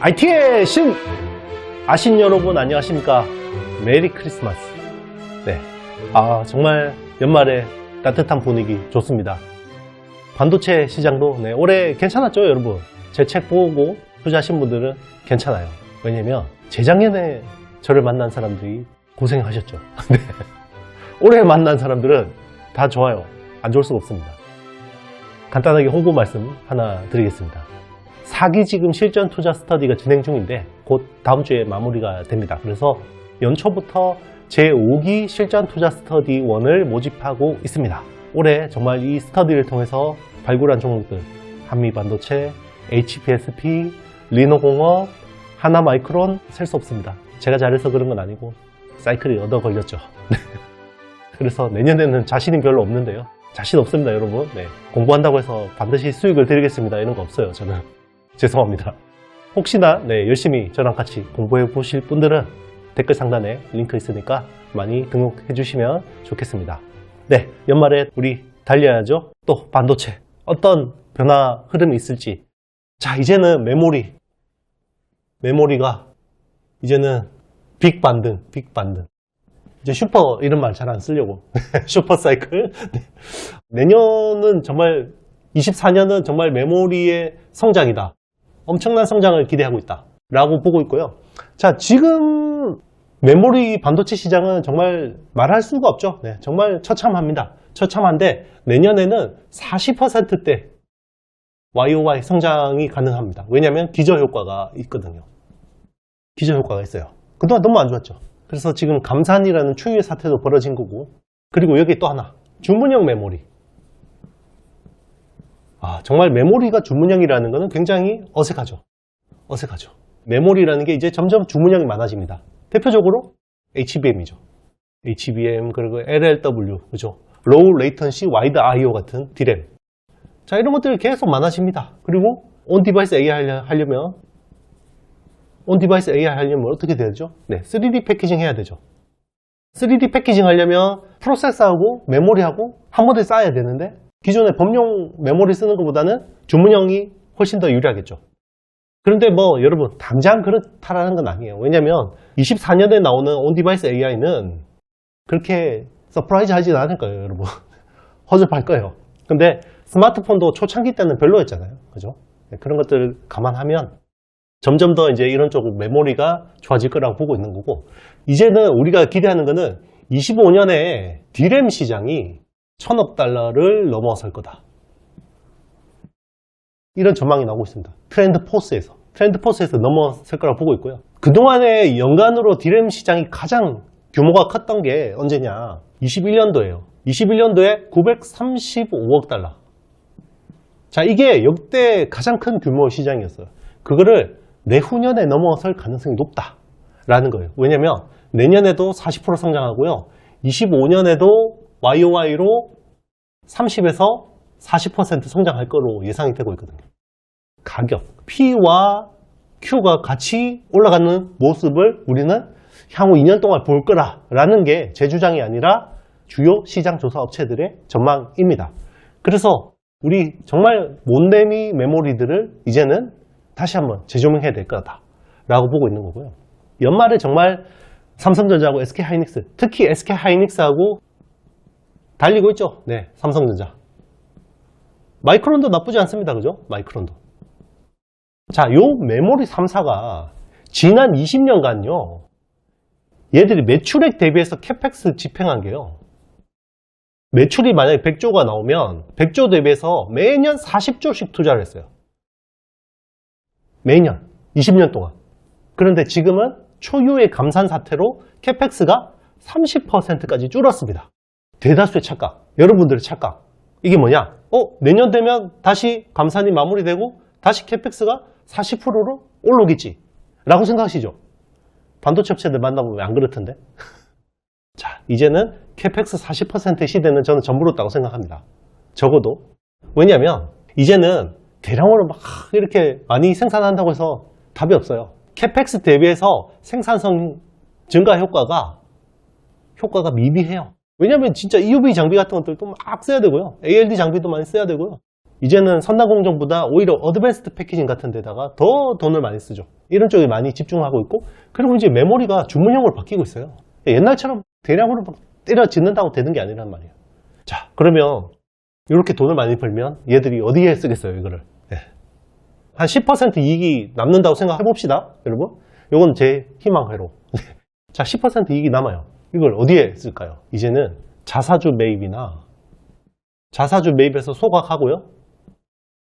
IT의 신! 아신 여러분 안녕하십니까? 메리 크리스마스. 네. 아, 정말 연말에 따뜻한 분위기 좋습니다. 반도체 시장도 네, 올해 괜찮았죠, 여러분? 제 책 보고 투자하신 분들은 괜찮아요. 왜냐면 재작년에 저를 만난 사람들이 고생하셨죠. 네. 올해 만난 사람들은 다 좋아요. 안 좋을 수가 없습니다. 간단하게 홍보 말씀 하나 드리겠습니다. 사기 지금 실전 투자 스터디가 진행 중인데 곧 다음 주에 마무리가 됩니다. 그래서 연초부터 제5기 실전 투자 스터디 1을 모집하고 있습니다. 올해 정말 이 스터디를 통해서 발굴한 종목들 한미 반도체, HPSP, 리노공업, 하나마이크론 셀 수 없습니다. 제가 잘해서 그런 건 아니고 사이클이 얻어 걸렸죠. 그래서 내년에는 자신이 별로 없는데요. 자신 없습니다, 여러분. 네. 공부한다고 해서 반드시 수익을 드리겠습니다. 이런 거 없어요, 저는. 죄송합니다. 혹시나 네, 열심히 저랑 같이 공부해 보실 분들은 댓글 상단에 링크 있으니까 많이 등록해 주시면 좋겠습니다. 네, 연말에 우리 달려야죠. 또 반도체 어떤 변화 흐름이 있을지. 자, 이제는 메모리 메모리가 이제는 빅 반등, 빅 반등. 이제 슈퍼 이런 말 잘 안 쓰려고 슈퍼 사이클 네. 내년은 정말 24년은 정말 메모리의 성장이다 엄청난 성장을 기대하고 있다. 라고 보고 있고요. 자 지금 메모리 반도체 시장은 정말 말할 수가 없죠. 네, 정말 처참합니다. 처참한데 내년에는 40%대 YOY 성장이 가능합니다. 왜냐하면 기저효과가 있거든요. 기저효과가 있어요. 그동안 너무 안 좋았죠. 그래서 지금 감산이라는 추위의 사태도 벌어진 거고. 그리고 여기 또 하나. 주문형 메모리 아 정말 메모리가 주문형이라는 것은 굉장히 어색하죠. 어색하죠. 메모리라는 게 이제 점점 주문형이 많아집니다. 대표적으로 HBM이죠. HBM 그리고 LLW 그죠? 로우 레이턴시 와이드 IO 같은 디램. 자 이런 것들이 계속 많아집니다. 그리고 온 디바이스 AI 하려면 온 디바이스 AI 하려면 어떻게 되죠? 네, 3D 패키징 해야 되죠. 3D 패키징 하려면 프로세서하고 메모리하고 한 번에 쌓아야 되는데 기존의 범용 메모리 쓰는 것보다는 주문형이 훨씬 더 유리하겠죠. 그런데 뭐 여러분 당장 그렇다라는 건 아니에요. 왜냐면 24년에 나오는 온 디바이스 AI는 그렇게 서프라이즈 하진 않을 거예요, 여러분. 허접할 거예요. 근데 스마트폰도 초창기 때는 별로였잖아요. 그죠? 네, 그런 것들을 감안하면 점점 더 이제 이런 쪽 메모리가 좋아질 거라고 보고 있는 거고 이제는 우리가 기대하는 거는 25년에 디램 시장이 천억 달러를 넘어설 거다. 이런 전망이 나오고 있습니다. 트렌드 포스에서. 트렌드 포스에서 넘어설 거라고 보고 있고요. 그동안에 연간으로 디램 시장이 가장 규모가 컸던 게 언제냐? 21년도예요. 21년도에 935억 달러. 자, 이게 역대 가장 큰 규모 시장이었어요. 그거를 내후년에 넘어설 가능성이 높다라는 거예요. 왜냐면 내년에도 40% 성장하고요. 25년에도 YOY로 30에서 40% 성장할 거로 예상이 되고 있거든요. 가격, P와 Q가 같이 올라가는 모습을 우리는 향후 2년 동안 볼 거라라는 게 제 주장이 아니라 주요 시장 조사 업체들의 전망입니다. 그래서 우리 정말 못내미 메모리들을 이제는 다시 한번 재조명해야 될 거다 라고 보고 있는 거고요. 연말에 정말 삼성전자하고 SK하이닉스, 특히 SK하이닉스하고 달리고 있죠. 네, 삼성전자. 마이크론도 나쁘지 않습니다. 그죠? 마이크론도. 자, 요 메모리 3사가 지난 20년간요. 얘들이 매출액 대비해서 캐펙스 집행한 게요. 매출이 만약에 100조가 나오면 100조 대비해서 매년 40조씩 투자를 했어요. 매년 20년 동안 그런데 지금은 초유의 감산 사태로 캐펙스가 30%까지 줄었습니다 대다수의 착각 여러분들의 착각. 이게 뭐냐? 어 내년 되면 다시 감산이 마무리되고 다시 캐펙스가 40%로 올라오겠지. 라고 생각하시죠? 반도체 업체들 만나보면 안 그렇던데? 자 이제는 캐펙스 40%의 시대는 저는 전부였다고 생각합니다. 적어도. 왜냐하면 이제는 대량으로 막 이렇게 많이 생산한다고 해서 답이 없어요. 캐펙스 대비해서 생산성 증가 효과가 효과가 미비해요. 왜냐하면 진짜 EUV 장비 같은 것들도 막 써야 되고요. ALD 장비도 많이 써야 되고요. 이제는 선단 공정보다 오히려 어드밴스드 패키징 같은 데다가 더 돈을 많이 쓰죠. 이런 쪽에 많이 집중하고 있고 그리고 이제 메모리가 주문형으로 바뀌고 있어요. 옛날처럼 대량으로 막 때려 짓는다고 되는 게 아니란 말이에요. 자, 그러면 이렇게 돈을 많이 벌면 얘들이 어디에 쓰겠어요, 이거를? 네. 한10% 이익이 남는다고 생각해 봅시다, 여러분. 이건 제 희망회로. 자, 10% 이익이 남아요. 이걸 어디에 쓸까요? 이제는 자사주 매입이나 자사주 매입해서 소각하고요.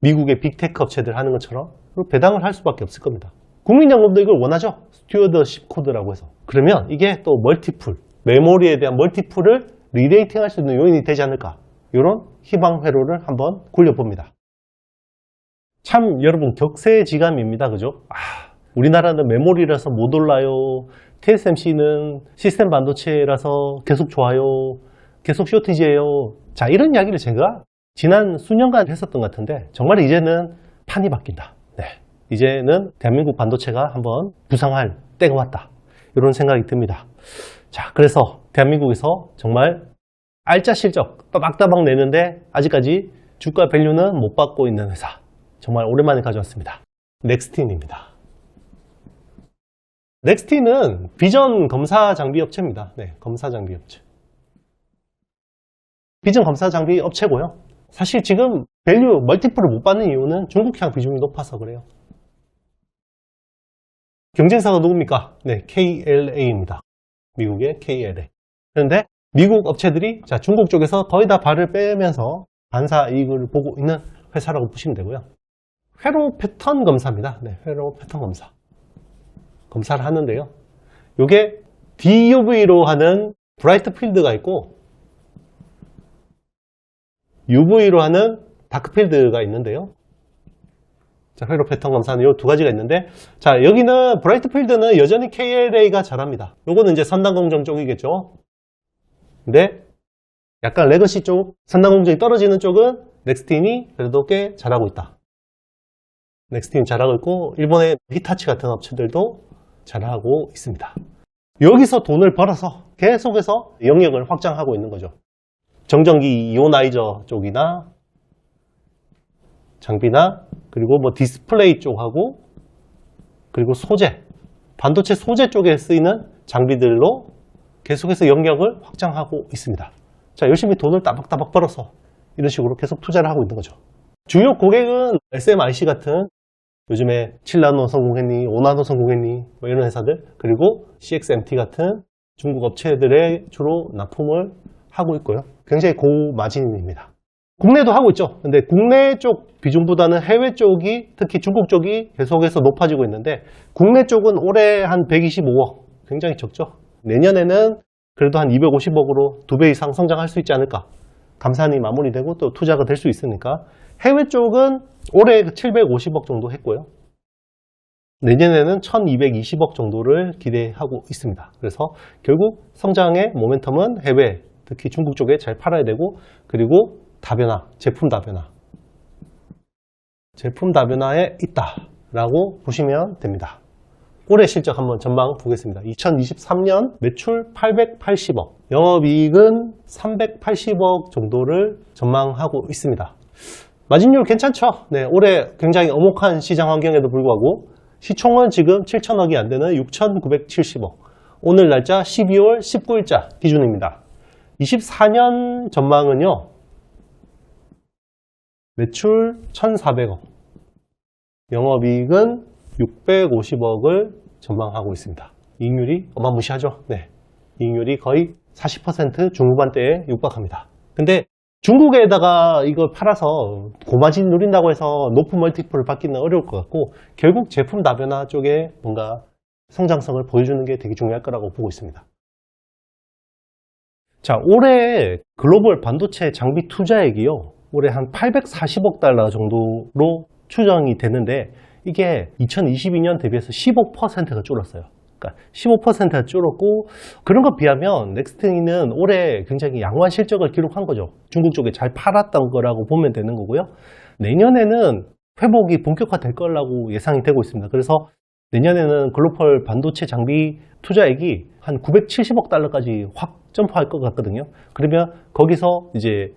미국의 빅테크 업체들 하는 것처럼 배당을 할 수밖에 없을 겁니다. 국민연금도 이걸 원하죠. 스튜어드십 코드라고 해서. 그러면 이게 또 멀티풀, 메모리에 대한 멀티풀을 리레이팅 할 수 있는 요인이 되지 않을까. 이런 희망 회로를 한번 굴려봅니다. 참 여러분 격세지감입니다. 그죠? 아, 우리나라는 메모리라서 못 올라요. TSMC는 시스템 반도체라서 계속 좋아요. 계속 쇼티지예요. 자, 이런 이야기를 제가 지난 수년간 했었던 것 같은데 정말 이제는 판이 바뀐다. 네. 이제는 대한민국 반도체가 한번 부상할 때가 왔다. 이런 생각이 듭니다. 자, 그래서 대한민국에서 정말 알짜 실적 따박따박 내는데 아직까지 주가 밸류는 못 받고 있는 회사. 정말 오랜만에 가져왔습니다. 넥스틴입니다. 넥스틴은 비전 검사 장비 업체입니다. 네, 검사 장비 업체. 비전 검사 장비 업체고요. 사실 지금 밸류 멀티플을 못 받는 이유는 중국향 비중이 높아서 그래요. 경쟁사가 누굽니까? 네, KLA입니다. 미국의 KLA. 그런데 미국 업체들이 자, 중국 쪽에서 거의 다 발을 빼면서 반사 이익을 보고 있는 회사라고 보시면 되고요. 회로 패턴 검사입니다. 네, 회로 패턴 검사. 검사를 하는데요. 요게 DUV로 하는 브라이트 필드가 있고 UV로 하는 다크 필드가 있는데요. 자, 회로 패턴 검사는 이 두 가지가 있는데, 자, 여기는 브라이트 필드는 여전히 KLA가 잘합니다. 요거는 이제 선단공정 쪽이겠죠. 근데 약간 레거시 쪽, 선단공정이 떨어지는 쪽은 넥스틴이 그래도 꽤 잘하고 있다. 넥스틴이 잘하고 있고, 일본의 히타치 같은 업체들도 잘하고 있습니다. 여기서 돈을 벌어서 계속해서 영역을 확장하고 있는 거죠. 정전기 이오나이저 쪽이나 장비나 그리고 뭐 디스플레이 쪽하고 그리고 소재 반도체 소재 쪽에 쓰이는 장비들로 계속해서 영역을 확장하고 있습니다. 자 열심히 돈을 따박따박 벌어서 이런 식으로 계속 투자를 하고 있는 거죠. 주요 고객은 SMIC 같은 요즘에 7나노 성공했니, 5나노 성공했니 뭐 이런 회사들 그리고 CXMT 같은 중국 업체들의 주로 납품을 하고 있고요. 굉장히 고마진입니다. 국내도 하고 있죠. 근데 국내 쪽 비중보다는 해외 쪽이 특히 중국 쪽이 계속해서 높아지고 있는데 국내 쪽은 올해 한 125억 굉장히 적죠. 내년에는 그래도 한 250억으로 두 배 이상 성장할 수 있지 않을까. 감산이 마무리되고 또 투자가 될 수 있으니까 해외 쪽은 올해 750억 정도 했고요. 내년에는 1220억 정도를 기대하고 있습니다. 그래서 결국 성장의 모멘텀은 해외, 특히 중국 쪽에 잘 팔아야 되고 그리고 다변화, 제품 다변화 제품 다변화에 있다라고 보시면 됩니다. 올해 실적 한번 전망 보겠습니다. 2023년 매출 880억, 영업이익은 380억 정도를 전망하고 있습니다. 마진율 괜찮죠? 네, 올해 굉장히 엄혹한 시장 환경에도 불구하고 시총은 지금 7천억이 안 되는 6,970억. 오늘 날짜 12월 19일자 기준입니다. 24년 전망은요. 매출 1,400억. 영업이익은 650억을 전망하고 있습니다. 이익률이 어마무시하죠? 네. 이익률이 거의 40% 중후반대에 육박합니다. 근데 중국에다가 이걸 팔아서 고마진 누린다고 해서 높은 멀티플을 받기는 어려울 것 같고 결국 제품 다변화 쪽에 뭔가 성장성을 보여주는 게 되게 중요할 거라고 보고 있습니다. 자, 올해 글로벌 반도체 장비 투자액이요. 올해 한 840억 달러 정도로 추정이 되는데 이게 2022년 대비해서 15%가 줄었어요. 그러니까 15%가 줄었고 그런 것 비하면 넥스트는 올해 굉장히 양호한 실적을 기록한 거죠. 중국 쪽에 잘 팔았던 거라고 보면 되는 거고요. 내년에는 회복이 본격화될 거라고 예상이 되고 있습니다. 그래서 내년에는 글로벌 반도체 장비 투자액이 한 970억 달러까지 확 점프할 것 같거든요. 그러면 거기서 이제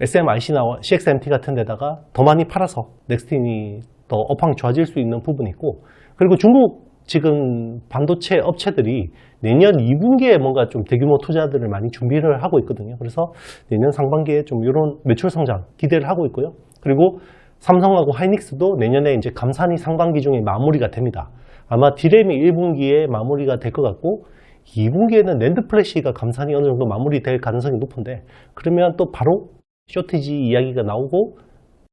SMIC나 CXMT 같은 데다가 더 많이 팔아서 넥스틴이 더 업황 좋아질 수 있는 부분이 있고 그리고 중국 지금 반도체 업체들이 내년 2분기에 뭔가 좀 대규모 투자들을 많이 준비를 하고 있거든요. 그래서 내년 상반기에 좀 이런 매출 성장 기대를 하고 있고요. 그리고 삼성하고 하이닉스도 내년에 이제 감산이 상반기 중에 마무리가 됩니다. 아마 디램이 1분기에 마무리가 될 것 같고 2분기에는 랜드 플래시가 감산이 어느 정도 마무리될 가능성이 높은데 그러면 또 바로 쇼티지 이야기가 나오고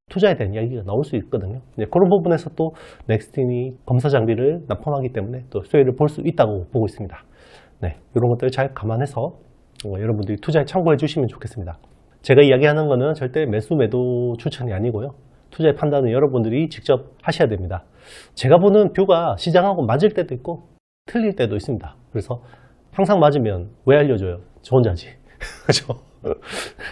투자에 대한 이야기가 나올 수 있거든요. 이제 그런 부분에서 또 넥스틴이 검사 장비를 납품하기 때문에 또 수혜를 볼 수 있다고 보고 있습니다. 네, 이런 것들 잘 감안해서 어, 여러분들이 투자에 참고해 주시면 좋겠습니다. 제가 이야기하는 거는 절대 매수 매도 추천이 아니고요. 투자의 판단은 여러분들이 직접 하셔야 됩니다. 제가 보는 뷰가 시장하고 맞을 때도 있고 틀릴 때도 있습니다. 그래서 항상 맞으면 왜 알려줘요? 저 혼자지. 그죠?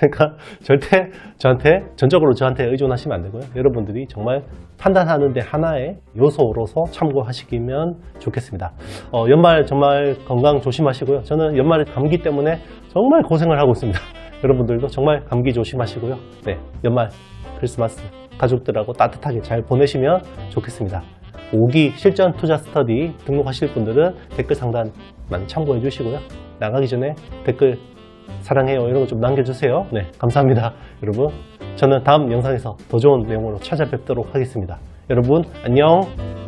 그러니까 절대 저한테 전적으로 저한테 의존하시면 안 되고요. 여러분들이 정말 판단하는데 하나의 요소로서 참고하시면 좋겠습니다. 어, 연말 정말 건강 조심하시고요. 저는 연말에 감기 때문에 정말 고생을 하고 있습니다. 여러분들도 정말 감기 조심하시고요. 네, 연말 크리스마스 가족들하고 따뜻하게 잘 보내시면 좋겠습니다. 5기 실전 투자 스터디 등록하실 분들은 댓글 상단 많이 참고해 주시고요. 나가기 전에 댓글 사랑해요 이런 거 좀 남겨주세요. 네, 감사합니다. 여러분, 저는 다음 영상에서 더 좋은 내용으로 찾아뵙도록 하겠습니다. 여러분, 안녕!